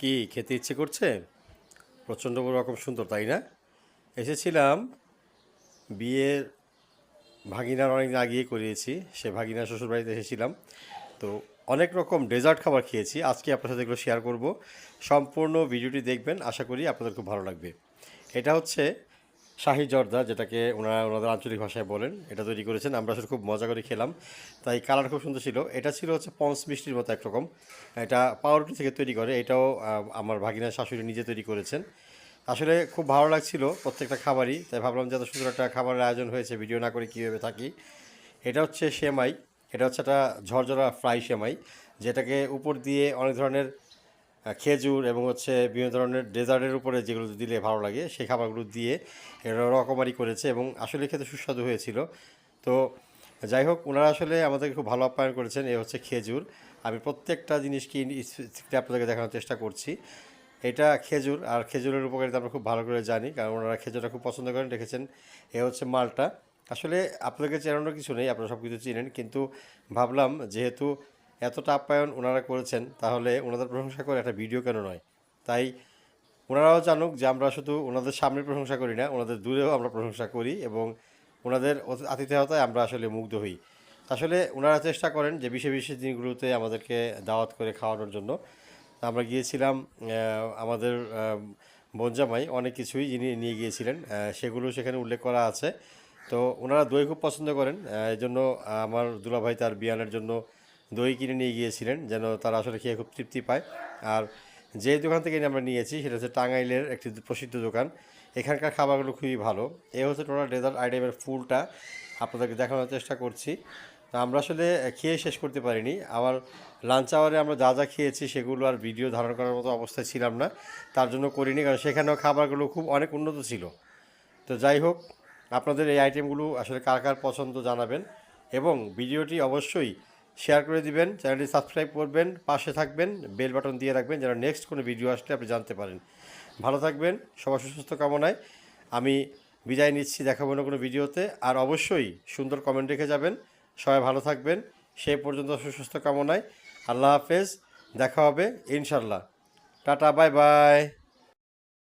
কি খেতে ইচ্ছে করছে? প্রচণ্ড রকম সুন্দর, তাই না? এসেছিলাম বিয়ের ভাগিনার অনেক আগিয়ে করিয়েছি, সে ভাগিনার শ্বশুরবাড়িতে এসেছিলাম। তো অনেক রকম ডেজার্ট খাবার খেয়েছি, আজকে আপনার সাথে এগুলো শেয়ার করব। সম্পূর্ণ ভিডিওটি দেখবেন, আশা করি আপনাদের খুব ভালো লাগবে। এটা হচ্ছে শাহি জর্দা, যেটাকে ওনারা ওনাদের আঞ্চলিক ভাষায় বলেন, এটা তৈরি করেছেন। আমরা আসলে খুব মজা করে খেলাম। তাই কালার খুব সুন্দর ছিল। এটা ছিল হচ্ছে পঞ্চ মিষ্টির মতো একরকম। এটা পাউরুটি থেকে তৈরি করে। এটাও আমার ভাগিনার শাশুড়ি নিজে তৈরি করেছেন। আসলে খুব ভালো লাগছিল প্রত্যেকটা খাবারই। তাই ভাবলাম যে এত সুন্দর একটা খাবারের আয়োজন হয়েছে, ভিডিও না করে কীভাবে থাকি। এটা হচ্ছে সেমাই। এটা হচ্ছে একটা ঝরঝরা ফ্রাই সেমাই, যেটাকে উপর দিয়ে অনেক ধরনের খেজুর এবং হচ্ছে বিভিন্ন ধরনের ডেজার্টের উপরে যেগুলো দিলে ভালো লাগে, সেই খাবারগুলো দিয়ে এরা রকমারি করেছে এবং আসলে খেতে সুস্বাদু হয়েছিল। তো যাই হোক, ওনারা আসলে আমাদেরকে খুব ভালো আপ্যায়ন করেছেন এ হচ্ছে খেজুর। আমি প্রত্যেকটা জিনিসকে আপনাদেরকে দেখানোর চেষ্টা করছি। এটা খেজুর, আর খেজুরের উপকারিতা আমরা খুব ভালো করে জানি, কারণ ওনারা খেজুরটা খুব পছন্দ করেন, রেখেছেন এ হচ্ছে মালটা। আসলে আপনাদেরকে চেনানোর কিছু নেই, আপনারা সব কিছু চিনেন, কিন্তু ভাবলাম যেহেতু এতটা আপ্যায়ন ওনারা করেছেন, তাহলে ওনাদের প্রশংসা করে একটা ভিডিও কেন নয়? তাই ওনারাও জানুক যে আমরা শুধু ওনাদের সামনে প্রশংসা করি না, ওনাদের দূরেও আমরা প্রশংসা করি এবং ওনাদের আতিথেয়তায় আমরা আসলে মুগ্ধ হই। আসলে ওনারা চেষ্টা করেন যে বিশেষ বিশেষ দিনগুলোতে আমাদেরকে দাওয়াত করে খাওয়ানোর জন্য। আমরা গিয়েছিলাম আমাদের বনজামাই অনেক কিছুই যিনি নিয়ে গিয়েছিলেন সেগুলো সেখানে উল্লেখ করা আছে। তো ওনারা দই খুব পছন্দ করেন এই জন্য আমার দুলাভাই তার বিয়ানের জন্য দই কিনে নিয়ে গিয়েছিলেন, যেন তারা আসলে খেয়ে খুব তৃপ্তি পায়। আর যে দোকান থেকে আমরা নিয়েছি, সেটা হচ্ছে টাঙ্গাইলের একটি প্রসিদ্ধ দোকান। এখানকার খাবারগুলো খুবই ভালো। এ হচ্ছে টোটাল ডেজার্ট আইটেমের ফুলটা। আপনাদেরকে দেখানোর চেষ্টা করছি। তো আমরা আসলে খেয়ে শেষ করতে পারিনি। আবার লাঞ্চ আওয়ারে আমরা যা যা খেয়েছি, সেগুলো আর ভিডিও ধারণ করার মতো অবস্থায় ছিলাম না। তার জন্য করিনি, কারণ সেখানেও খাবারগুলো খুব অনেক উন্নত ছিল। তো যাই হোক, আপনাদের এই আইটেমগুলো আসলে কার কার পছন্দ জানাবেন। এবং ভিডিওটি অবশ্যই শেয়ার করে দিবেন, চ্যানেলটি সাবস্ক্রাইব করবেন, পাশে থাকবেন, বেল বাটন দিয়ে রাখবেন যেন নেক্সট কোনো ভিডিও আসলে আপনি জানতে পারেন। ভালো থাকবেন, সবার সুস্বাস্থ্য কামনায় আমি বিদায় নিচ্ছি দেখাবো না কোনো ভিডিওতে আর অবশ্যই সুন্দর কমেন্ট রেখে যাবেন। সবাই ভালো থাকবেন সেই পর্যন্ত সুস্বাস্থ্য কামনায়। আল্লাহ হাফেজ, দেখা হবে ইনশাল্লাহ টাটা বাই বাই